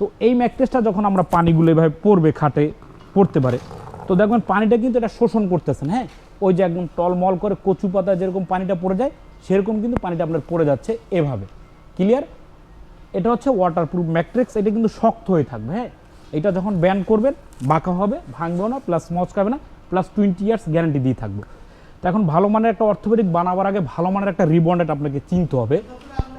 তো এই ম্যাট্রেসটা যখন আমরা পানিগুলো এভাবে পড়বে খাটে, পড়তে পারে, তো দেখবেন পানিটা কিন্তু এটা শোষণ করতেছেন হ্যাঁ? ওই যে একদম টলমল করে কচু পাতা যেরকম পানিটা পড়ে যায়, সেরকম কিন্তু পানিটা আপনার পড়ে যাচ্ছে এভাবে। ক্লিয়ার এটা হচ্ছে ওয়াটারপ্রুফ ম্যাট্রিক্স এটা কিন্তু শক্ত হয়ে থাকবে হ্যাঁ? এটা যখন ব্যান করবেন, বাঁকা হবে ভাঙবেও না প্লাস মচকাবে না প্লাস টোয়েন্টি ইয়ার্স গ্যারান্টি দিয়ে থাকবে। তো এখন ভালো মানের একটা অর্থোপেডিক বানাবার আগে ভালো মানের একটা রিবন্ডেড আপনাকে চিনতে হবে।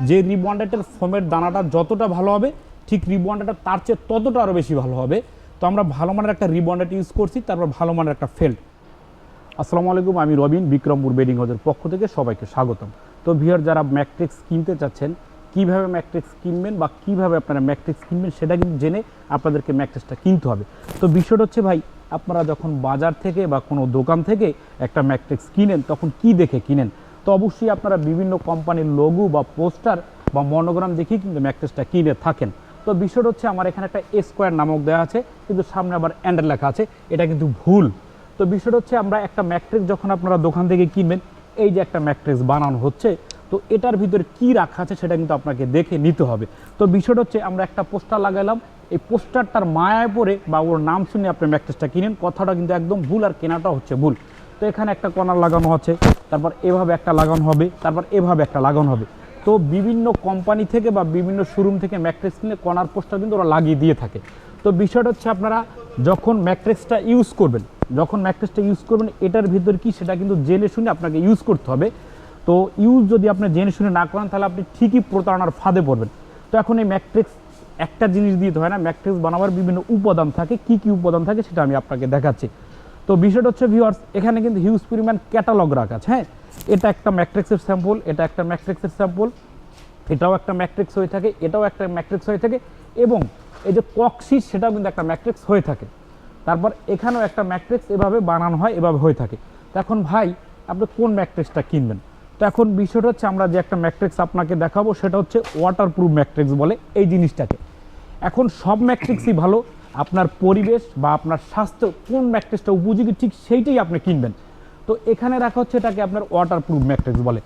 যে রিবন্ডেডের ফোমের দানাটা যতটা ভালো হবে ঠিক রিবন্ডেডটা তার চেয়ে ততটা আরও বেশি ভালো হবে। তো আমরা ভালো মানের একটা রিবন্ডেড ইউজ করছি, তারপর ভালো মানের একটা ফেল্ট আসসালামু আলাইকুম, আমি রবিন বিক্রমপুর বেডিং হাউসের পক্ষ থেকে সবাইকে স্বাগতম। তো ভিউয়ার, যারা ম্যাট্রিক্স কিনতে চাচ্ছেন, কীভাবে ম্যাট্রিক্স কিনবেন বা কীভাবে আপনারা ম্যাট্রিক্স কিনবেন সেটা কিন্তু জেনে আপনাদেরকে ম্যাট্রিক্সটা কিনতে হবে। তো বিষয়টা হচ্ছে ভাই, আপনারা যখন বাজার থেকে বা কোনো দোকান থেকে একটা ম্যাট্রিক্স কিনেন, তখন কি দেখে কিনেন? তো অবশ্যই আপনারা বিভিন্ন কোম্পানির লোগো বা পোস্টার বা মনোগ্রাম দেখেই কিন্তু ম্যাট্রিক্সটা কিনে থাকেন। তো বিষয়টা হচ্ছে আমার এখানে একটা স্কোয়ার নামক দেওয়া আছে, কিন্তু সামনে আবার অ্যান্ডার লেখা আছে, এটা কিন্তু ভুল। তো বিষয়টা হচ্ছে আমরা একটা ম্যাট্রিক্স যখন আপনারা দোকান থেকে কিনবেন, এই যে একটা ম্যাট্রিক্স বানানো হচ্ছে, তো এটার ভিতরে কি রাখা আছে সেটা কিন্তু আপনাকে দেখে নিতে হবে। তো বিষয়টা হচ্ছে আমরা একটা পোস্টার লাগালাম, এই পোস্টারটার মায়ায় পড়ে বা ওর নাম শুনে আপনি ম্যাট্রিক্সটা কিনেন, কথাটা কিন্তু একদম ভুল আর কেনাটা হচ্ছে ভুল। তো এখানে একটা কর্নার লাগানো আছে, তারপর এভাবে একটা লাগানো হবে, তারপর এভাবে একটা লাগানো হবে। তো বিভিন্ন কোম্পানি থেকে বা বিভিন্ন শোরুম থেকে ম্যাট্রিক্স কিনে কর্নার পোস্টার কিন্তু ওরা লাগিয়ে দিয়ে থাকে। তো বিষয়টা হচ্ছে আপনারা যখন ম্যাট্রিক্সটা ইউজ করবেন, যখন ম্যাট্রিক্সটা ইউজ করবেন, এটার ভিতর কি সেটা কিন্তু জেনে শুনে আপনাকে ইউজ করতে হবে। তো ইউজ যদি আপনি জেনে শুনে না করেন, তাহলে আপনি ঠিকই প্রতারণার ফাঁদে পড়বেন। তো এখন এই ম্যাট্রিক্স একটা জিনিস দিতে হয় না ম্যাট্রিক্স বানাবার বিভিন্ন উপাদান থাকে, কি কি উপাদান থাকে সেটা আমি আপনাকে দেখাচ্ছি। তো বিষয়টা হচ্ছে ভিউয়ার্স এখানে কিন্তু হিউজ পরিমাণ ক্যাটালগ রাখা আছে। হ্যাঁ এটা একটা ম্যাট্রিক্সের স্যাম্পল এটা একটা ম্যাট্রিক্সের স্যাম্পল এটাও একটা ম্যাট্রিক্স হয়ে থাকে, এটাও একটা ম্যাট্রিক্স হয়ে থাকে এবং এই যে কক্সিস সেটাও কিন্তু একটা ম্যাট্রিক্স হয়ে থাকে। তারপর এখানেও একটা ম্যাট্রিক্স এভাবে বানানো হয়, এভাবে হয়ে থাকে। তো এখন ভাই, আপনি কোন ম্যাট্রিক্সটা কিনবেন? তো এখন বিষয়টা হচ্ছে, আমরা যে একটা ম্যাট্রিক্স আপনাকে দেখাবো, সেটা হচ্ছে ওয়াটারপ্রুফ ম্যাট্রিক্স বলে এই জিনিসটাকে। এখন সব ম্যাট্রিক্সই ভালো আপনার পরিবেশ বা আপনার স্বাস্থ্য, কোন ম্যাট্রিক্সটা উপযোগী ঠিক সেইটাই আপনি কিনবেন। তো এখানে রাখা হচ্ছে এটাকে আপনার ওয়াটারপ্রুফ ম্যাট্রিক্স বলে।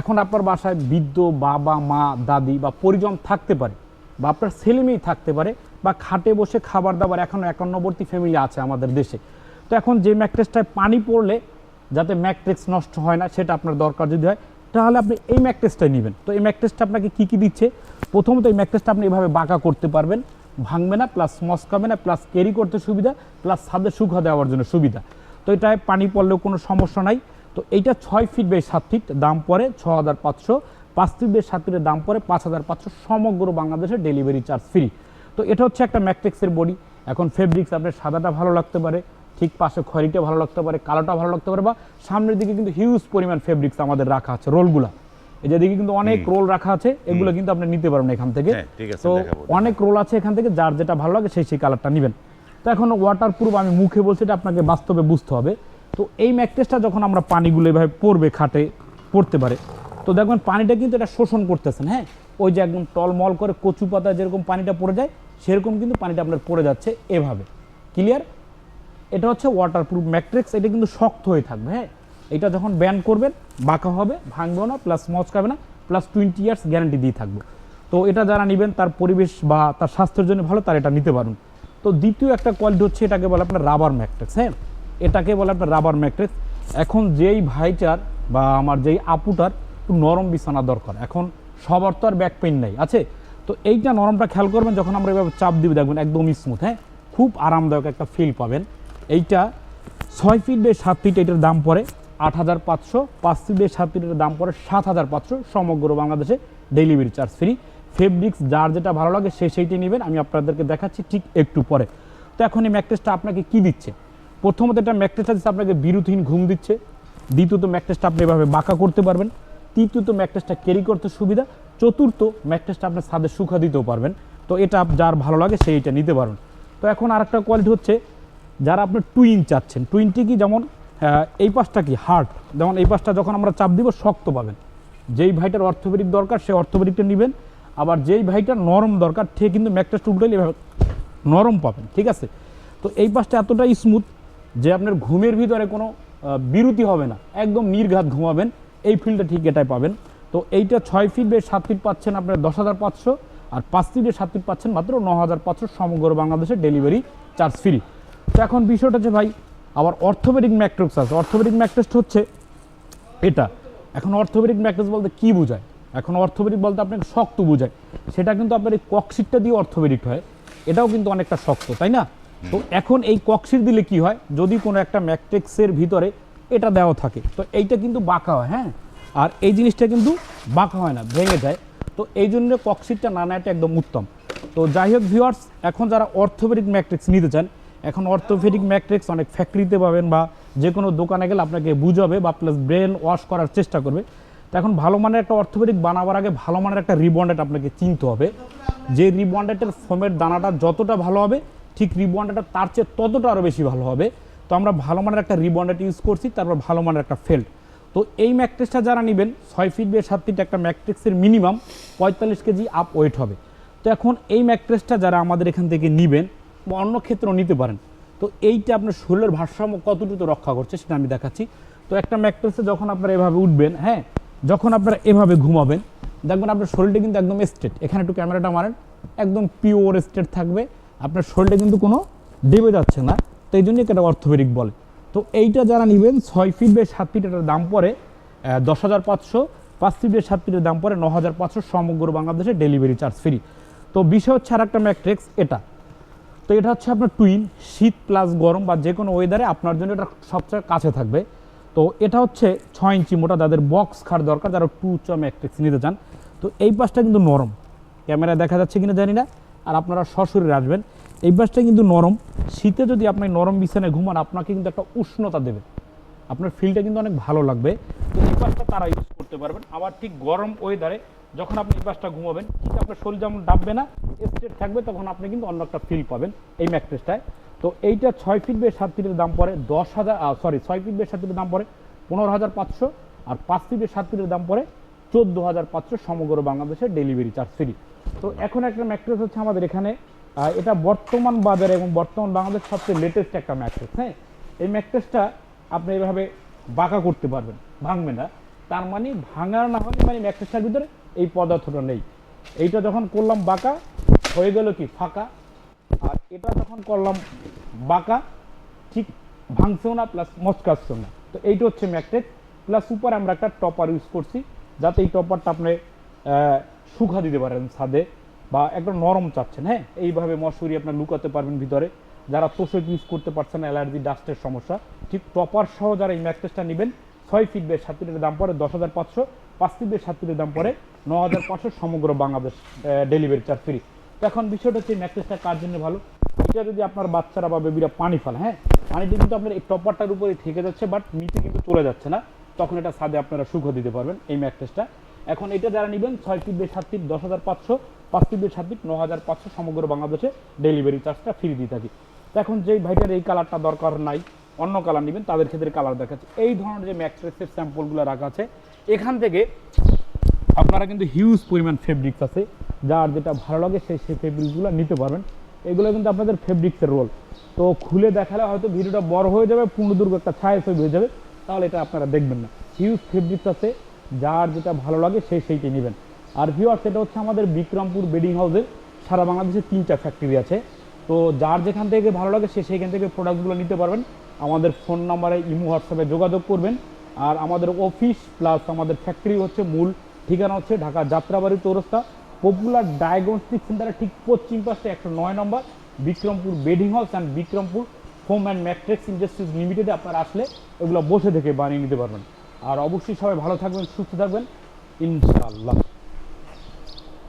এখন আপনার বাসায় বৃদ্ধ বাবা, মা, দাদি বা পরিজন থাকতে পারে বা আপনার ছেলে মেয়ে থাকতে পারে বা খাটে বসে খাবার দাবার এখনও একান্নবর্তী ফ্যামিলি আছে আমাদের দেশে। তো এখন যে ম্যাট্রিক্সটায় পানি পড়লে যাতে ম্যাট্রিক্স নষ্ট হয় না সেটা আপনার দরকার যদি হয়, তাহলে আপনি এই ম্যাট্রিক্সটাই নেবেন। তো এই ম্যাট্রিক্সটা আপনাকে কী কী দিচ্ছে? প্রথমত এই ম্যাট্রিক্সটা আপনি এভাবে বাঁকা করতে পারবেন। ভাঙবে না প্লাস মস্কাবে না প্লাস ক্যারি করতে সুবিধা প্লাস ছাদে শুকা দেওয়ার জন্য সুবিধা। তো এটায় পানি পড়লেও কোনো সমস্যা নাই। তো এইটা ছয় ফিট বাই সাত ফিট দাম পড়ে ছ হাজার পাঁচশো। পাঁচ ফিট বাই সাত ফিটের দাম পড়ে পাঁচ হাজার পাঁচশো সমগ্র বাংলাদেশে ডেলিভারি চার্জ ফ্রি তো এটা হচ্ছে একটা ম্যাট্রিক্সের বডি। এখন ফেব্রিক্স আপনার সাদাটা ভালো লাগতে পারে, ঠিক পাশে খয়রিটা ভালো লাগতে পারে, কালোটা ভালো লাগতে পারে, বা সামনের দিকে কিন্তু হিউজ পরিমাণ ফেব্রিক্স আমাদের রাখা আছে রোলগুলা এই যে কিন্তু অনেক রোল রাখা আছে এগুলো কিন্তু আপনি নিতে পারবেন এখান থেকে। হ্যাঁ, তো। অনেক রোল আছে এখান থেকে যার যেটা ভালো লাগে সেই সেই কালারটা নেবেন। তো এখন ওয়াটার প্রুফ আমি মুখে বলছি এটা আপনাকে বাস্তবে বুঝতে হবে। তো এই ম্যাট্রেসটা যখন আমরা পানিগুলো এভাবে পড়বে খাটে পড়তে পারে তো দেখবেন পানিটা কিন্তু এটা শোষণ করতেছেন হ্যাঁ? ওই যে একদম টলমল করে কচু পাতা যেরকম পানিটা পড়ে যায় সেরকম কিন্তু পানিটা আপনার পড়ে যাচ্ছে এভাবে। ক্লিয়ার এটা হচ্ছে ওয়াটারপ্রুফ ম্যাট্রিক্স এটা কিন্তু শক্ত হয়ে থাকবে হ্যাঁ? এটা যখন ব্যান করবেন, বাঁকা হবে ভাঙবেও না প্লাস মচকাবে না প্লাস টোয়েন্টি ইয়ার্স গ্যারান্টি দিয়ে থাকবে। তো এটা যারা নেবেন, তার পরিবেশ বা তার স্বাস্থ্যের জন্য ভালো, তার এটা নিতে পারুন। তো দ্বিতীয় একটা কোয়ালিটি হচ্ছে এটাকে বলে আপনার রাবার ম্যাট্রিক্স হ্যাঁ? এটাকে বলে আপনার রাবার ম্যাট্রিক্স এখন যেই ভাইটার বা আমার যেই আপুটার একটু নরম বিছানা দরকার। এখন সবার তো আর ব্যাক পেইন নাই, আছে? তো এইটা নরমটা খেয়াল করবেন, যখন আমরা এভাবে চাপ দিবে, দেখবেন একদম স্মুথ হ্যাঁ? খুব আরামদায়ক একটা ফিল পাবেন। এইটা ছয় ফিট বেশ সাত ফিট এটার দাম পড়ে আট হাজার পাঁচশো, পাঁচ বেশ সাত ফিটের দাম পড়ে সাত হাজার পাঁচশো, সমগ্র বাংলাদেশে ডেলিভারি চার্জ ফ্রি। ফেব্রিক্স যার যেটা ভালো লাগে সে সেইটি নেবেন, আমি আপনাদেরকে দেখাচ্ছি ঠিক একটু পরে। তো এখন এই ম্যাট্রেসটা আপনাকে কি দিচ্ছে? প্রথমত এটা ম্যাট্রেসটা দিচ্ছে আপনাকে বিরতিহীন ঘুম দিচ্ছে। দ্বিতীয়ত ম্যাট্রেসটা আপনি এভাবে বাঁকা করতে পারবেন। তৃতীয়ত ম্যাট্রেসটা ক্যারি করতে সুবিধা। চতুর্থ ম্যাট্রেসটা আপনার ছাদে সুখা দিতেও পারবেন। তো এটা যার ভালো লাগে সেইটা নিতে পারবেন। তো এখন আরেকটা কোয়ালিটি হচ্ছে, যারা আপনার টুইন চাচ্ছেন টুইনটি কি যেমন এই পাশটা কি? হার্ড যেমন এই পাশটা যখন আমরা চাপ দিব, শক্ত পাবেন। যেই ভাইটার অর্থোপেডিক দরকার, সে অর্থোপেডিকটা নেবেন। আবার যেই ভাইটার নরম দরকার, সে কিন্তু ম্যাকটেসটা উল্টাইলে এভাবে নরম পাবেন, ঠিক আছে? তো এই পাশটা এতটাই স্মুথ যে আপনার ঘুমের ভিতরে কোনো বিরতি হবে না। একদম নির্ঘাত ঘুমাবেন। এই ফিল্ডটা ঠিক এটাই পাবেন। তো এইটা ছয় ফিট বেশ সাত ফিট পাচ্ছেন আপনার দশ হাজার পাঁচশো আর পাঁচ সিটের সাত সিট পাচ্ছেন মাত্র ন হাজার পাঁচশো সমগ্র বাংলাদেশে ডেলিভারি চার্জ ফ্রি তো এখন বিষয়টা হচ্ছে ভাই আবার অর্থোপেডিক ম্যাট্রিক্স আছে। অর্থোপেডিক ম্যাট্রিক্স হচ্ছে এটা। এখন অর্থোপেডিক ম্যাট্রেস বলতে কি বোঝায়? এখন অর্থোপেডিক বলতে আপনাকে শক্ত বোঝায়। সেটা কিন্তু আপনার এই ককশিটটা দিয়ে অর্থোপেডিক হয়। এটাও কিন্তু অনেকটা শক্ত, তাই না? তো এখন এই ককশিট দিলে কি হয়? যদি কোনো একটা ম্যাট্রিক্সের ভিতরে এটা দেওয়া থাকে, তো এইটা কিন্তু বাঁকা হয় হ্যাঁ? আর এই জিনিসটা কিন্তু বাঁকা হয় না, ভেঙে যায়। তো এই জন্য ককশিটটা না নেওয়াটা একদম উত্তম। তো যাই হোক ভিওয়ার্স এখন যারা অর্থোপেডিক ম্যাট্রিক্স নিতে চান এখন অর্থোপেডিক ম্যাট্রিক্স অনেক ফ্যাক্টরিতে পাবেন বা যে কোনো দোকানে গেলে আপনাকে বুঝাবে বা প্লাস ব্রেন ওয়াশ করার চেষ্টা করবে। তো এখন ভালো মানের একটা অর্থোপেডিক বানাবার আগে ভালো মানের একটা রিবন্ডেড আপনাকে চিনতে হবে। যে রিবন্ডেডের ফোমের দানাটা যতটা ভালো হবে, ঠিক রিবন্ডেডটা তার চেয়ে ততটা আরও বেশি ভালো হবে। তো আমরা ভালো মানের একটা রিবন্ডেড ইউজ করছি, তারপর ভালো মানের একটা ফেল্ট তো এই ম্যাট্রিক্সটা যারা নেবেন, ছয় ফিট বেয়ে সাত ফিট একটা ম্যাট্রিক্সের মিনিমাম পঁয়তাল্লিশ কেজি আপ ওয়েট হবে। তো এখন এই ম্যাট্রেসটা যারা আমাদের এখান থেকে নেবেন বা অন্য ক্ষেত্রেও নিতে পারেন। তো এইটা আপনার শরীরের ভারসাম্য কতটুকু রক্ষা করছে সেটা আমি দেখাচ্ছি। তো একটা ম্যাট্রেসে যখন আপনারা এভাবে উঠবেন হ্যাঁ যখন আপনারা এভাবে ঘুমাবেন, দেখবেন আপনার শরীরটা কিন্তু একদম স্ট্রেট এখানে একটু ক্যামেরাটা মারেন, একদম পিওর স্ট্রেট থাকবে। আপনার শরীরটা কিন্তু কোনো ডেবে যাচ্ছে না। তো এই জন্যই এটা অর্থোপেডিক বলে। তো এইটা যারা নেবেন, ছয় ফিট বে সাত ফিট এটার দাম পড়ে দশ হাজার পাঁচশো। পাঁচ ফিট বে সাত ফিটের দাম পড়ে ন হাজার পাঁচশো সমগ্র বাংলাদেশে ডেলিভারি চার্জ ফ্রি তো বিষয় হচ্ছে আর একটা ম্যাট্রিক্স এটা। তো এটা হচ্ছে আপনার টুইন শীত প্লাস গরম বা যে কোনো ওয়েদারে আপনার জন্য এটা সবচেয়ে কাছে থাকবে। তো এটা হচ্ছে ছয় ইঞ্চি মোটা যাদের বক্স খাট দরকার, যারা টু উচ্চ ম্যাট্রিক্স নিতে চান। তো এই পাশটা কিন্তু নরম। ক্যামেরায় দেখা যাচ্ছে কিনা জানি না, আর আপনারা সশরীরে আসবেন। এই পাশটা কিন্তু নরম। শীতে যদি আপনি নরম বিছানায় ঘুমান, আপনাকে কিন্তু একটা উষ্ণতা দেবে। আপনার ফিলটা কিন্তু অনেক ভালো লাগবে। তো এই পাশটা তারা ইউজ করতে পারবেন। আবার ঠিক গরম ওয়েদারে যখন আপনি এই পাশটা ঘুমাবেন, ঠিক আপনার শরীর যেমন ডাববে না স্ট্রেট থাকবে, তখন আপনি কিন্তু অন্য একটা ফিল পাবেন এই ম্যাট্রেসটায়। তো এইটা ছয় ফিট বে সাত ফিটের দাম পড়ে দশ হাজার সরি ছয় ফিট বে সাত ফিটের দাম পড়ে পনেরো হাজার পাঁচশো আর পাঁচ ফিট বে সাত ফিটের দাম পড়ে চোদ্দ হাজার পাঁচশো সমগ্র বাংলাদেশে ডেলিভারি চার্জ ফ্রি তো এখন একটা ম্যাট্রেস হচ্ছে আমাদের এখানে এটা বর্তমান বাজারে এবং বর্তমান বাংলাদেশ সবচেয়ে লেটেস্ট একটা ম্যাট্রেস হ্যাঁ? এই ম্যাট্রেসটা আপনি এভাবে বাঁকা করতে পারবেন, ভাঙবে না। তার মানে ভাঙার না হলে মানে ম্যাট্রেসটার ভিতরে এই পদার্থটা নেই। এইটা যখন করলাম বাঁকা, হয়ে গেল কি ফাঁকা। আর এটা যখন করলাম বাঁকা, ঠিক ভাঙছেও না প্লাস মচকাচ্ছেও না। তো এইটা হচ্ছে ম্যাগনেট প্লাস উপরে আমরা একটা টপার ইউজ করছি, যাতে এই টপারটা আপনি শুকা দিতে পারেন ছাদে বা একদম নরম চাচ্ছেন হ্যাঁ? এইভাবে মশুরি আপনার লুকাতে পারবেন ভিতরে। যারা তোষক ইউজ করতে পারছেন অ্যালার্জি ডাস্টের সমস্যা, ঠিক টপার সহ যারা এই ম্যাকটেসটা নেবেন, ছয় ফিট বেশ সাত ফিটের দাম পড়ে দশ হাজার পাঁচশো। পাঁচ বেশ সাত দাম পড়ে ন হাজার পাঁচশো সমগ্র বাংলাদেশ ডেলিভারি চার্জ ফ্রি তো এখন বিষয়টা হচ্ছে ম্যাট্রেসটা কার জন্য ভালো? এটা যদি আপনার বাচ্চারা বা বেবিরা পানি ফেলে হ্যাঁ? পানিটা কিন্তু আপনার এই টপারটার উপরে থেকে যাচ্ছে বাট নিচে কিন্তু চলে যাচ্ছে না। তখন এটা ছাদে আপনারা সুখ দিতে পারবেন এই ম্যাট্রেসটা এখন এটা যারা নেবেন ছয় বেশ সাত ফিট দশ হাজার পাঁচশো পাঁচ বেশ সাত ফিট ন হাজার পাঁচশো সমগ্র বাংলাদেশে ডেলিভারি চার্জটা ফ্রি দিয়ে থাকি। এখন যেই ভাইটার এই কালারটা দরকার নাই অন্য কালার নেবেন, তাদের ক্ষেত্রে কালার দেখাচ্ছে। এই ধরনের যে ম্যাট্রেসের স্যাম্পলগুলো রাখা আছে, এখান থেকে আপনারা কিন্তু হিউজ পরিমাণ ফেব্রিক্স আছে। যার যেটা ভালো লাগে, সেই সেই ফেব্রিক্সগুলো নিতে পারবেন। এগুলো কিন্তু আপনাদের ফেব্রিক্সের রোল তো খুলে দেখালে হয়তো ভিডিওটা বড় হয়ে যাবে পূর্ণদুর্গ একটা ছায়া ছবি হয়ে যাবে। তাহলে এটা আপনারা দেখবেন না। হিউজ ফেব্রিক্স আছে, যার যেটা ভালো লাগে, সেই সেইটি নেবেন। আর ভিউয়ার সেটা হচ্ছে আমাদের বিক্রমপুর বেডিং হাউসের সারা বাংলাদেশে তিনটা ফ্যাক্টরি আছে। তো যার যেখান থেকে ভালো লাগে, সে সেইখান থেকে প্রোডাক্টগুলো নিতে পারবেন। আমাদের ফোন নাম্বারে ইমো, হোয়াটসঅ্যাপে যোগাযোগ করবেন। আর আমাদের অফিস প্লাস আমাদের ফ্যাক্টরি হচ্ছে মূল ঠিকানা হচ্ছে ঢাকা যাত্রাবাড়ি চৌরাস্তা, পপুলার ডায়াগনস্টিক সেন্টারের ঠিক পশ্চিম পাশে একশো নয় নম্বর, Bikrampur bedding house and Bikrampur home and matrix industries লিমিটেডে আপনারা আসলে এগুলো বসে থেকে বানিয়ে নিতে পারবেন। আর অবশ্যই সবাই ভালো থাকবেন, সুস্থ থাকবেন। ইনশাআল্লাহ।